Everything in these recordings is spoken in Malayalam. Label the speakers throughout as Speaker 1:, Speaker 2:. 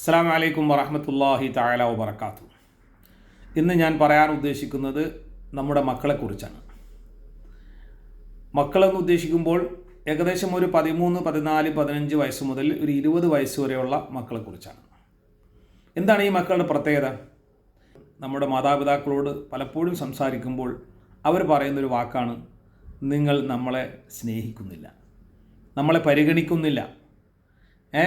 Speaker 1: അസ്സാം വലൈക്കും വറഹമത്തല്ലാഹി താല വബർക്കാത്തു ഇന്ന് ഞാൻ പറയാൻ ഉദ്ദേശിക്കുന്നത് നമ്മുടെ മക്കളെക്കുറിച്ചാണ് മക്കളെന്ന് ഉദ്ദേശിക്കുമ്പോൾ ഏകദേശം ഒരു പതിമൂന്ന് പതിനാല് പതിനഞ്ച് വയസ്സ് മുതൽ ഒരു ഇരുപത് വയസ്സ് വരെയുള്ള മക്കളെക്കുറിച്ചാണ് എന്താണ് ഈ മക്കളുടെ പ്രത്യേകത? നമ്മുടെ മാതാപിതാക്കളോട് പലപ്പോഴും സംസാരിക്കുമ്പോൾ അവർ പറയുന്നൊരു വാക്കാണ് നിങ്ങൾ നമ്മളെ സ്നേഹിക്കുന്നില്ല നമ്മളെ പരിഗണിക്കുന്നില്ല. ഏ?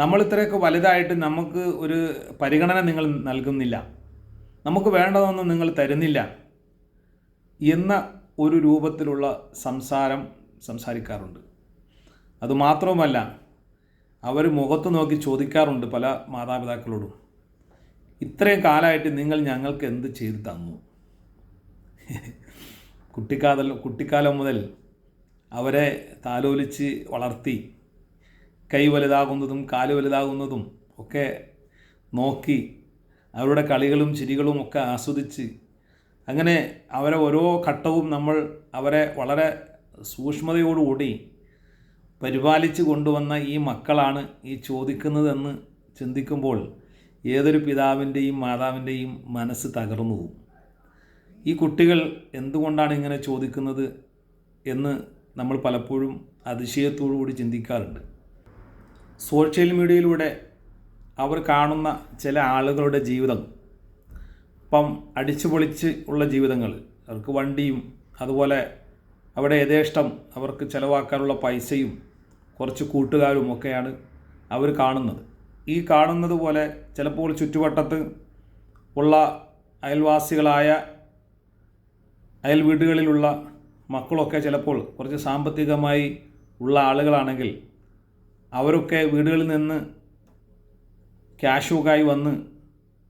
Speaker 1: നമ്മൾ ഇത്രയൊക്കെ വലുതായിട്ട് നമുക്ക് ഒരു പരിഗണന നിങ്ങൾ നൽകുന്നില്ല. നമുക്ക് വേണ്ടതൊന്നും നിങ്ങൾ തരുന്നില്ല എന്ന ഒരു രൂപത്തിലുള്ള സംസാരം സംസാരിക്കാറുണ്ട്. അതുമാത്രവുമല്ല അവർ മുഖത്ത് നോക്കി ചോദിക്കാറുണ്ട് പല മാതാപിതാക്കളോടും ഇത്രയും കാലമായിട്ട് നിങ്ങൾ ഞങ്ങൾക്ക് എന്ത് ചെയ്തു തന്നു? കുട്ടിക്കാലം കുട്ടിക്കാലം മുതൽ അവരെ താലോലിച്ച് വളർത്തി കൈ വലുതാകുന്നതും കാൽ വലുതാകുന്നതും ഒക്കെ നോക്കി അവരുടെ കളികളും ചിരികളും ഒക്കെ ആസ്വദിച്ച് അങ്ങനെ അവരെ ഓരോ ഘട്ടവും നമ്മൾ അവരെ വളരെ സൂക്ഷ്മതയോടുകൂടി പരിപാലിച്ച് കൊണ്ടുവന്ന ഈ മക്കളാണ് ഈ ചോദിക്കുന്നതെന്ന് ചിന്തിക്കുമ്പോൾ ഏതൊരു പിതാവിന്റെയും മാതാവിന്റെയും മനസ്സ് തകർന്നു ഈ കുട്ടികൾ എന്തുകൊണ്ടാണ് ഇങ്ങനെ ചോദിക്കുന്നത് എന്ന് നമ്മൾ പലപ്പോഴും അതിശയത്തോടു കൂടി ചിന്തിക്കാറുണ്ട്. സോഷ്യൽ മീഡിയയിലൂടെ അവർ കാണുന്ന ചില ആളുകളുടെ ജീവിതം ഇപ്പം അടിച്ചു പൊളിച്ച് ഉള്ള ജീവിതങ്ങൾ അവർക്ക് വണ്ടിയും അതുപോലെ അവിടെ യഥേഷ്ടം അവർക്ക് ചിലവാക്കാനുള്ള പൈസയും കുറച്ച് കൂട്ടുകാരും ഒക്കെയാണ് അവർ കാണുന്നത്. ഈ കാണുന്നത് പോലെ ചിലപ്പോൾ ചുറ്റുവട്ടത്ത് ഉള്ള അയൽവാസികളായ അയൽ വീടുകളിലുള്ള മക്കളൊക്കെ ചിലപ്പോൾ കുറച്ച് സാമ്പത്തികമായി ഉള്ള ആളുകളാണെങ്കിൽ അവരൊക്കെ വീടുകളിൽ നിന്ന് ക്യാഷുകായി വന്ന്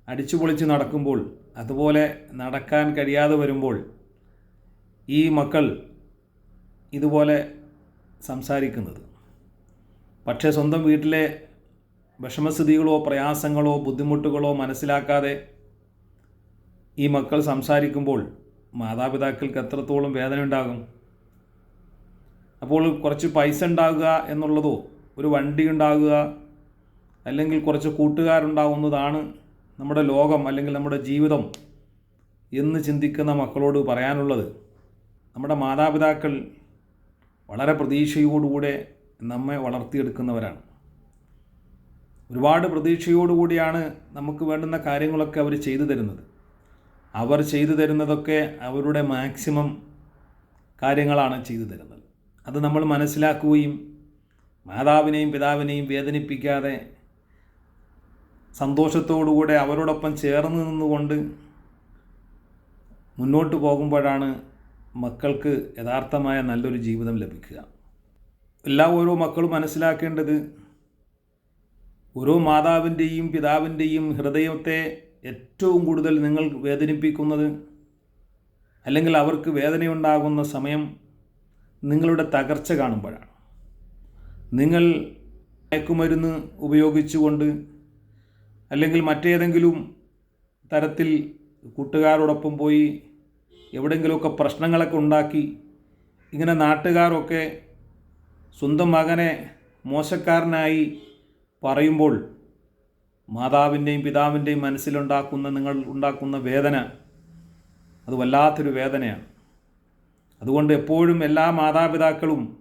Speaker 1: അടിച്ചു പൊളിച്ച് നടക്കുമ്പോൾ അതുപോലെ നടക്കാൻ കഴിയാതെ വരുമ്പോൾ ഈ മക്കൾ ഇതുപോലെ സംസാരിക്കുന്നത്. പക്ഷേ സ്വന്തം വീട്ടിലെ വിഷമസ്ഥിതികളോ പ്രയാസങ്ങളോ ബുദ്ധിമുട്ടുകളോ മനസ്സിലാക്കാതെ ഈ മക്കൾ സംസാരിക്കുമ്പോൾ മാതാപിതാക്കൾക്ക് എത്രത്തോളം വേദന ഉണ്ടാകും അപ്പോൾ കുറച്ച് പൈസ ഉണ്ടാകുക എന്നുള്ളതോ ഒരു വണ്ടി ഉണ്ടാകുക അല്ലെങ്കിൽ കുറച്ച് കൂട്ടുകാരുണ്ടാവുന്നതാണ് നമ്മുടെ ലോകം അല്ലെങ്കിൽ നമ്മുടെ ജീവിതം എന്ന് ചിന്തിക്കുന്ന മക്കളോട് പറയാനുള്ളത്. നമ്മുടെ മാതാപിതാക്കൾ വളരെ പ്രതീക്ഷയോടുകൂടെ നമ്മെ വളർത്തിയെടുക്കുന്നവരാണ്. ഒരുപാട് പ്രതീക്ഷയോടുകൂടിയാണ് നമുക്ക് വേണ്ടുന്ന കാര്യങ്ങളൊക്കെ അവർ ചെയ്തു തരുന്നത്. അവർ ചെയ്തു തരുന്നതൊക്കെ അവരുടെ മാക്സിമം കാര്യങ്ങളാണ് ചെയ്തു തരുന്നത്. അത് നമ്മൾ മനസ്സിലാക്കുകയും മാതാവിനെയും പിതാവിനെയും വേദനിപ്പിക്കാതെ സന്തോഷത്തോടുകൂടെ അവരോടൊപ്പം ചേർന്ന് നിന്നുകൊണ്ട് മുന്നോട്ട് പോകുമ്പോഴാണ് മക്കൾക്ക് യഥാർത്ഥമായ നല്ലൊരു ജീവിതം ലഭിക്കുക. എല്ലാ ഓരോ മക്കളും മനസ്സിലാക്കേണ്ടത് ഓരോ മാതാവിന്റെയും പിതാവിന്റെയും ഹൃദയത്തെ ഏറ്റവും കൂടുതൽ നിങ്ങൾ വേദനിപ്പിക്കുന്നത് അല്ലെങ്കിൽ അവർക്ക് വേദനയുണ്ടാകുന്ന സമയം നിങ്ങളുടെ തകർച്ച കാണുമ്പോഴാണ്. നിങ്ങൾ മയക്കുമരുന്ന് ഉപയോഗിച്ചുകൊണ്ട് അല്ലെങ്കിൽ മറ്റേതെങ്കിലും തരത്തിൽ കൂട്ടുകാരോടൊപ്പം പോയി എവിടെയെങ്കിലുമൊക്കെ പ്രശ്നങ്ങളൊക്കെ ഉണ്ടാക്കി ഇങ്ങനെ നാട്ടുകാരൊക്കെ സ്വന്തം മകനെ മോശക്കാരനായി പറയുമ്പോൾ മാതാവിന്റെയും പിതാവിന്റെയും മനസ്സിലുണ്ടാക്കുന്ന നിങ്ങൾ ഉണ്ടാക്കുന്ന വേദന അത് വല്ലാത്തൊരു വേദനയാണ്. അതുകൊണ്ട് എപ്പോഴും എല്ലാ മാതാപിതാക്കളും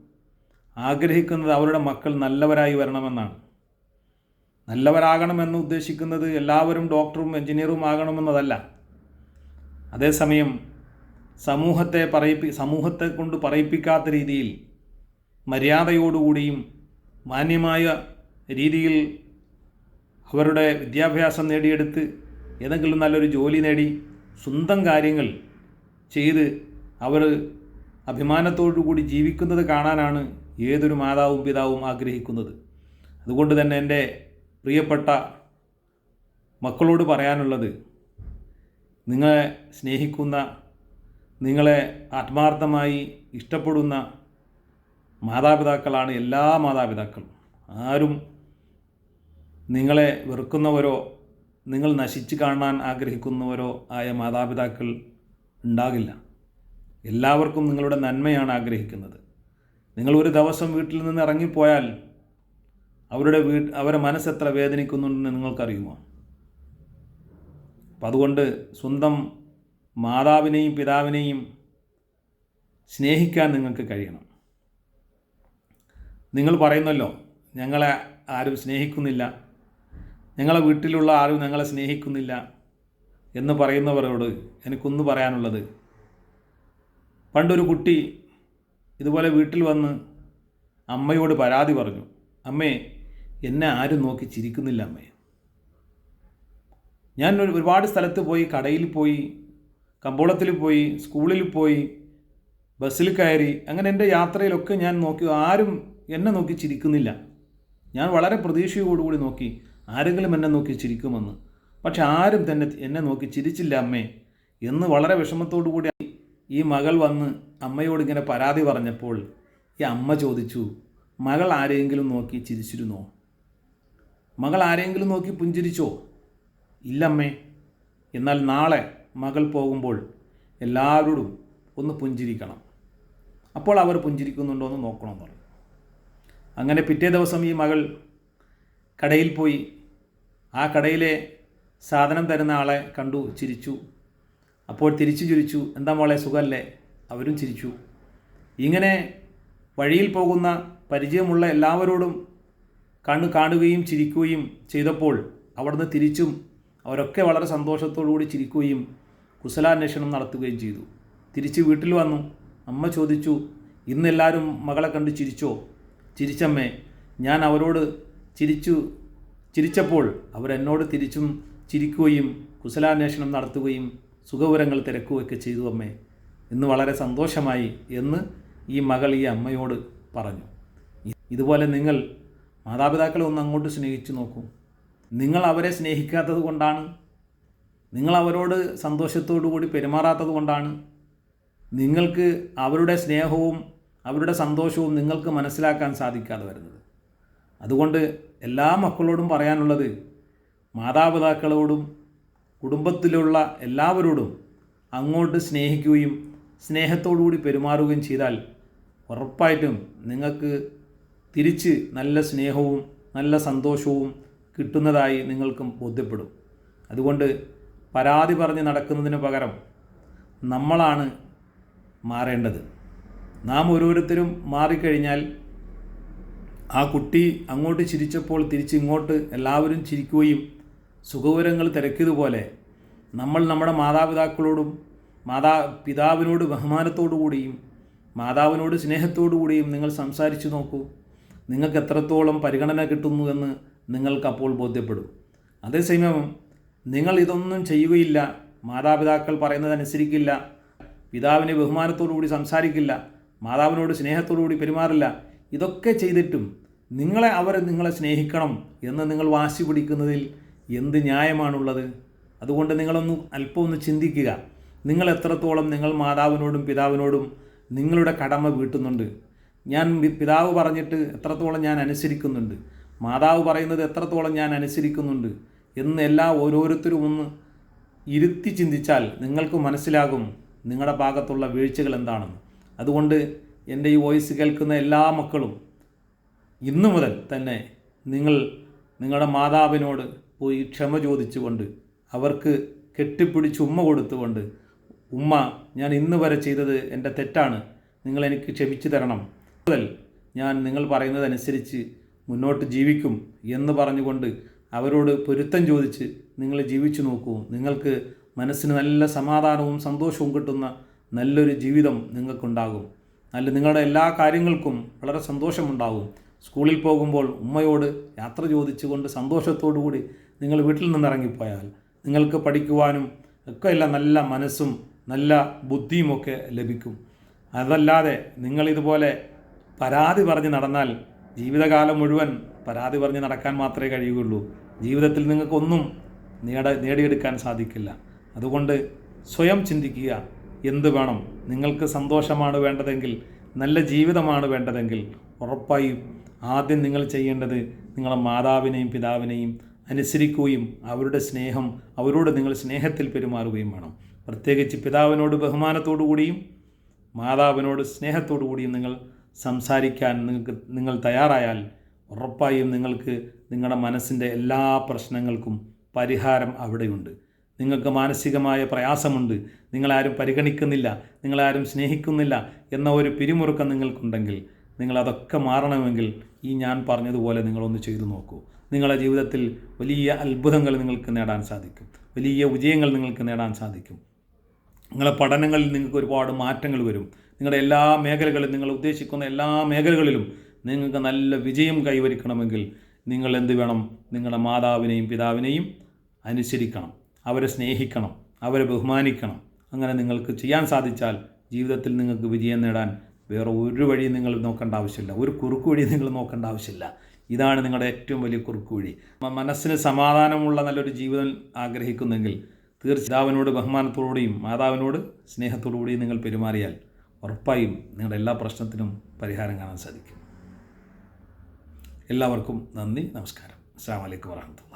Speaker 1: ആഗ്രഹിക്കുന്നത് അവരുടെ മക്കൾ നല്ലവരായി വരണമെന്നാണ്. നല്ലവരാകണമെന്ന് ഉദ്ദേശിക്കുന്നത് എല്ലാവരും ഡോക്ടറും എഞ്ചിനീയറും ആകണമെന്നതല്ല. അതേസമയം സമൂഹത്തെ പറയിപ്പി സമൂഹത്തെ കൊണ്ട് പറയിപ്പിക്കാത്ത രീതിയിൽ മര്യാദയോടുകൂടിയും മാന്യമായ രീതിയിൽ അവരുടെ വിദ്യാഭ്യാസം നേടിയെടുത്ത് ഏതെങ്കിലും നല്ലൊരു ജോലി നേടി സ്വന്തം കാര്യങ്ങൾ ചെയ്ത് അവർ അഭിമാനത്തോടു കൂടി ജീവിക്കുന്നത് കാണാനാണ് ഏതൊരു മാതാവും പിതാവും ആഗ്രഹിക്കുന്നത്. അതുകൊണ്ട് തന്നെ എന്റെ പ്രിയപ്പെട്ട മക്കളോട് പറയാനുള്ളത് നിങ്ങളെ സ്നേഹിക്കുന്ന നിങ്ങളെ ആത്മാർത്ഥമായി ഇഷ്ടപ്പെടുന്ന മാതാപിതാക്കളാണ് എല്ലാ മാതാപിതാക്കളും. ആരും നിങ്ങളെ വെറുക്കുന്നവരോ നിങ്ങൾ നശിച്ച് കാണാൻ ആഗ്രഹിക്കുന്നവരോ ആയ മാതാപിതാക്കൾ ഉണ്ടാകില്ല. എല്ലാവർക്കും നിങ്ങളുടെ നന്മയാണ് ആഗ്രഹിക്കുന്നത്. നിങ്ങൾ ഒരു ദിവസം വീട്ടിൽ നിന്ന് ഇറങ്ങിപ്പോയാൽ അവരുടെ വീ അവരുടെ മനസ്സെത്ര വേദനിക്കുന്നുണ്ടെന്ന് നിങ്ങൾക്കറിയുമോ? അപ്പം അതുകൊണ്ട് സ്വന്തം മാതാവിനെയും പിതാവിനെയും സ്നേഹിക്കാൻ നിങ്ങൾക്ക് കഴിയണം. നിങ്ങൾ പറയുന്നല്ലോ ഞങ്ങളെ ആരും സ്നേഹിക്കുന്നില്ല ഞങ്ങളെ വീട്ടിലുള്ള ആരും ഞങ്ങളെ സ്നേഹിക്കുന്നില്ല എന്ന് പറയുന്നവരോട് എനിക്കൊന്ന് പറയാനുള്ളത് പണ്ടൊരു കുട്ടി ഇതുപോലെ വീട്ടിൽ വന്ന് അമ്മയോട് പരാതി പറഞ്ഞു. അമ്മേ എന്നെ ആരും നോക്കി ചിരിക്കുന്നില്ല അമ്മേ. ഞാൻ ഒരുപാട് സ്ഥലത്ത് പോയി കടയിൽ പോയി കമ്പോളത്തിൽ പോയി സ്കൂളിൽ പോയി ബസ്സിൽ കയറി അങ്ങനെ എന്റെ യാത്രയിലൊക്കെ ഞാൻ നോക്കി ആരും എന്നെ നോക്കി ചിരിക്കുന്നില്ല. ഞാൻ വളരെ പ്രതീക്ഷയോടുകൂടി നോക്കി ആരെങ്കിലും എന്നെ നോക്കി ചിരിക്കുമെന്ന്. പക്ഷെ ആരും തന്നെ എന്നെ നോക്കി ചിരിച്ചില്ല അമ്മേ എന്ന് വളരെ വിഷമത്തോടു കൂടി ഈ മകൾ വന്ന് അമ്മയോട് ഇങ്ങനെ പരാതി പറഞ്ഞപ്പോൾ ഈ അമ്മ ചോദിച്ചു മകൾ ആരെയെങ്കിലും നോക്കി ചിരിച്ചിരുന്നോ? മകൾ ആരെങ്കിലും നോക്കി പുഞ്ചിരിച്ചോ? ഇല്ലമ്മേ എന്നാൽ നാളെ മകൾ പോകുമ്പോൾ എല്ലാവരോടും ഒന്ന് പുഞ്ചിരിക്കണം. അപ്പോൾ അവർ പുഞ്ചിരിക്കുന്നുണ്ടോ എന്ന് നോക്കണമെന്ന് പറഞ്ഞു. അങ്ങനെ പിറ്റേ ദിവസം ഈ മകൾ കടയിൽ പോയി ആ കടയിലെ സാധനം തരുന്ന ആളെ കണ്ടു ചിരിച്ചു. അപ്പോൾ തിരിച്ചു ചിരിച്ചു എന്താ മോളെ സുഖമല്ലേ അവരും ചിരിച്ചു. ഇങ്ങനെ വഴിയിൽ പോകുന്ന പരിചയമുള്ള എല്ലാവരോടും കണ്ണു കാണുകയും ചിരിക്കുകയും ചെയ്തപ്പോൾ അവിടുന്ന് തിരിച്ചും അവരൊക്കെ വളരെ സന്തോഷത്തോടുകൂടി ചിരിക്കുകയും കുശലാന്വേഷണം നടത്തുകയും ചെയ്തു. തിരിച്ച് വീട്ടിൽ വന്നു. അമ്മ ചോദിച്ചു ഇന്നെല്ലാവരും മകളെ കണ്ട് ചിരിച്ചോ? ചിരിച്ചമ്മേ ഞാൻ അവരോട് ചിരിച്ചു ചിരിച്ചപ്പോൾ അവരെന്നോട് തിരിച്ചും ചിരിക്കുകയും കുശലാന്വേഷണം നടത്തുകയും സുഖവിവരങ്ങൾ തിരക്കുകയൊക്കെ ചെയ്തു അമ്മേ. ഇന്ന് വളരെ സന്തോഷമായി എന്ന് ഈ മകൾ ഈ അമ്മയോട് പറഞ്ഞു. ഇതുപോലെ നിങ്ങൾ മാതാപിതാക്കളെ ഒന്ന് അങ്ങോട്ട് സ്നേഹിച്ചു നോക്കൂ. നിങ്ങൾ അവരെ സ്നേഹിക്കാത്തത് കൊണ്ടാണ്. നിങ്ങൾ അവരോട് സന്തോഷത്തോടു കൂടി പെരുമാറാത്തത് കൊണ്ടാണ്. നിങ്ങൾക്ക് അവരുടെ സ്നേഹവും അവരുടെ സന്തോഷവും നിങ്ങൾക്ക് മനസ്സിലാക്കാൻ സാധിക്കാതെ വരുന്നത്. അതുകൊണ്ട് എല്ലാ മക്കളോടും പറയാനുള്ളത് മാതാപിതാക്കളോടും കുടുംബത്തിലുള്ള എല്ലാവരോടും അങ്ങോട്ട് സ്നേഹിക്കുകയും സ്നേഹത്തോടുകൂടി പെരുമാറുകയും ചെയ്താൽ ഉറപ്പായിട്ടും നിങ്ങൾക്ക് തിരിച്ച് നല്ല സ്നേഹവും നല്ല സന്തോഷവും കിട്ടുന്നതായി നിങ്ങൾക്കും ബോധ്യപ്പെടും. അതുകൊണ്ട് പരാതി പറഞ്ഞ് നടക്കുന്നതിന് പകരം നമ്മളാണ് മാറേണ്ടത്. നാം ഓരോരുത്തരും മാറിക്കഴിഞ്ഞാൽ ആ കുട്ടി അങ്ങോട്ട് ചിരിച്ചപ്പോൾ തിരിച്ച് ഇങ്ങോട്ട് എല്ലാവരും ചിരിക്കുകയും സുഖവിവരങ്ങൾ തിരക്കിയതുപോലെ നമ്മൾ നമ്മുടെ മാതാപിതാക്കളോടും മാതാ പിതാവിനോട് ബഹുമാനത്തോടു കൂടിയും മാതാവിനോട് സ്നേഹത്തോടു കൂടിയും നിങ്ങൾ സംസാരിച്ചു നോക്കൂ. നിങ്ങൾക്ക് എത്രത്തോളം പരിഗണന കിട്ടുന്നു എന്ന് നിങ്ങൾക്ക് അപ്പോൾ ബോധ്യപ്പെടും. അതേസമയം നിങ്ങൾ ഇതൊന്നും ചെയ്യുകയില്ല. മാതാപിതാക്കൾ പറയുന്നത് അനുസരിക്കില്ല പിതാവിനെ ബഹുമാനത്തോടു കൂടി സംസാരിക്കില്ല. മാതാവിനോട് സ്നേഹത്തോടു കൂടി പെരുമാറില്ല. ഇതൊക്കെ ചെയ്തിട്ടും നിങ്ങളെ അവർ നിങ്ങളെ സ്നേഹിക്കണം എന്ന് നിങ്ങൾ വാശി പിടിക്കുന്നതിൽ എന്ത് ന്യായമാണുള്ളത്? അതുകൊണ്ട് നിങ്ങളൊന്ന് അല്പം ഒന്ന് ചിന്തിക്കുക. നിങ്ങൾ എത്രത്തോളം നിങ്ങൾ മാതാവിനോടും പിതാവിനോടും നിങ്ങളുടെ കടമ വീട്ടുന്നുണ്ട്? ഞാൻ പിതാവ് പറഞ്ഞിട്ട് എത്രത്തോളം ഞാൻ അനുസരിക്കുന്നുണ്ട്? മാതാവ് പറയുന്നത് എത്രത്തോളം ഞാൻ അനുസരിക്കുന്നുണ്ട്? എന്ന് എല്ലാ ഓരോരുത്തരും ഒന്ന് ഇരുത്തി ചിന്തിച്ചാൽ നിങ്ങൾക്ക് മനസ്സിലാകും നിങ്ങളുടെ ഭാഗത്തുള്ള വീഴ്ചകൾ എന്താണെന്ന്. അതുകൊണ്ട് എന്റെ ഈ വോയിസ് കേൾക്കുന്ന എല്ലാ മക്കളും ഇന്നു മുതൽ തന്നെ നിങ്ങൾ നിങ്ങളുടെ മാതാവിനോട് പോയി ക്ഷമ ചോദിച്ചുകൊണ്ട് അവർക്ക് കെട്ടിപ്പിടിച്ച് ഉമ്മ കൊടുത്തുകൊണ്ട് ഉമ്മ ഞാൻ ഇന്ന് വരെ ചെയ്തത് എന്റെ തെറ്റാണ്. നിങ്ങൾ എനിക്ക് ക്ഷമിച്ചു തരണം. മുതൽ ഞാൻ നിങ്ങൾ പറയുന്നതനുസരിച്ച് മുന്നോട്ട് ജീവിക്കും എന്ന് പറഞ്ഞുകൊണ്ട് അവരോട് പൊരുത്തം ചോദിച്ച് നിങ്ങൾ ജീവിച്ചു നോക്കൂ. നിങ്ങൾക്ക് മനസ്സിന് നല്ല സമാധാനവും സന്തോഷവും കിട്ടുന്ന നല്ലൊരു ജീവിതം നിങ്ങൾക്കുണ്ടാകും. അല്ല നിങ്ങളുടെ എല്ലാ കാര്യങ്ങൾക്കും വളരെ സന്തോഷമുണ്ടാകും. സ്കൂളിൽ പോകുമ്പോൾ ഉമ്മയോട് യാത്ര ചോദിച്ചുകൊണ്ട് സന്തോഷത്തോടു കൂടി നിങ്ങൾ വീട്ടിൽ നിന്ന് ഇറങ്ങിപ്പോയാൽ നിങ്ങൾക്ക് പഠിക്കുവാനും ഒക്കെ എല്ലാം നല്ല മനസ്സും നല്ല ബുദ്ധിയുമൊക്കെ ലഭിക്കും. അതല്ലാതെ നിങ്ങളിതുപോലെ പരാതി പറഞ്ഞ് നടന്നാൽ ജീവിതകാലം മുഴുവൻ പരാതി പറഞ്ഞ് നടക്കാൻ മാത്രമേ കഴിയുകയുള്ളൂ. ജീവിതത്തിൽ നിങ്ങൾക്കൊന്നും നേട നേടിയെടുക്കാൻ സാധിക്കില്ല. അതുകൊണ്ട് സ്വയം ചിന്തിക്കുക എന്ത് വേണം? നിങ്ങൾക്ക് സന്തോഷമാണ് വേണ്ടതെങ്കിൽ നല്ല ജീവിതമാണ് വേണ്ടതെങ്കിൽ ഉറപ്പായും ആദ്യം നിങ്ങൾ ചെയ്യേണ്ടത് നിങ്ങളുടെ മാതാവിനെയും പിതാവിനെയും അനുസരിക്കുകയും അവരുടെ സ്നേഹം അവരോട് നിങ്ങൾ സ്നേഹത്തിൽ പെരുമാറുകയും വേണം. പ്രത്യേകിച്ച് പിതാവിനോട് ബഹുമാനത്തോടു കൂടിയും മാതാവിനോട് സ്നേഹത്തോടു കൂടിയും നിങ്ങൾ സംസാരിക്കാൻ നിങ്ങൾക്ക് നിങ്ങൾ തയ്യാറായാൽ ഉറപ്പായും നിങ്ങൾക്ക് നിങ്ങളുടെ മനസ്സിന്റെ എല്ലാ പ്രശ്നങ്ങൾക്കും പരിഹാരം അവിടെയുണ്ട്. നിങ്ങൾക്ക് മാനസികമായ പ്രയാസമുണ്ട്. നിങ്ങളാരും പരിഗണിക്കുന്നില്ല. നിങ്ങളാരും സ്നേഹിക്കുന്നില്ല എന്ന ഒരു പിരിമുറുക്കം നിങ്ങൾക്കുണ്ടെങ്കിൽ നിങ്ങളതൊക്കെ മാറണമെങ്കിൽ ഈ ഞാൻ പറഞ്ഞതുപോലെ നിങ്ങളൊന്ന് ചെയ്തു നോക്കൂ. നിങ്ങളുടെ ജീവിതത്തിൽ വലിയ അത്ഭുതങ്ങൾ നിങ്ങൾക്ക് നേടാൻ സാധിക്കും. വലിയ വിജയങ്ങൾ നിങ്ങൾക്ക് നേടാൻ സാധിക്കും. നിങ്ങളുടെ പഠനങ്ങളിൽ നിങ്ങൾക്ക് ഒരുപാട് മാറ്റങ്ങൾ വരും. നിങ്ങളുടെ എല്ലാ മേഖലകളിലും നിങ്ങൾ ഉദ്ദേശിക്കുന്ന എല്ലാ മേഖലകളിലും നിങ്ങൾക്ക് നല്ല വിജയം കൈവരിക്കണമെങ്കിൽ നിങ്ങൾ എന്ത് വേണം? നിങ്ങളുടെ മാതാവിനെയും പിതാവിനെയും അനുസരിക്കണം. അവരെ സ്നേഹിക്കണം. അവരെ ബഹുമാനിക്കണം. അങ്ങനെ നിങ്ങൾക്ക് ചെയ്യാൻ സാധിച്ചാൽ ജീവിതത്തിൽ നിങ്ങൾക്ക് വിജയം നേടാൻ വേറെ ഒരു വഴി നിങ്ങൾ നോക്കേണ്ട ആവശ്യമില്ല. ഒരു കുറുക്കു വഴി നിങ്ങൾ നോക്കേണ്ട ആവശ്യമില്ല. ഇതാണ് നിങ്ങളുടെ ഏറ്റവും വലിയ കുറുക്കുവഴി മനസ്സിന് സമാധാനമുള്ള നല്ലൊരു ജീവിതം ആഗ്രഹിക്കുന്നെങ്കിൽ തീർച്ചയായും പിതാവിനോട് ബഹുമാനത്തോടുകൂടിയും മാതാവിനോട് സ്നേഹത്തോടുകൂടിയും നിങ്ങൾ പെരുമാറിയാൽ ഉറപ്പായും നിങ്ങളുടെ എല്ലാ പ്രശ്നത്തിനും പരിഹാരം കാണാൻ സാധിക്കും. എല്ലാവർക്കും നന്ദി നമസ്കാരം. അസ്സാം വലൈക്കും വാഹമത്തുള്ള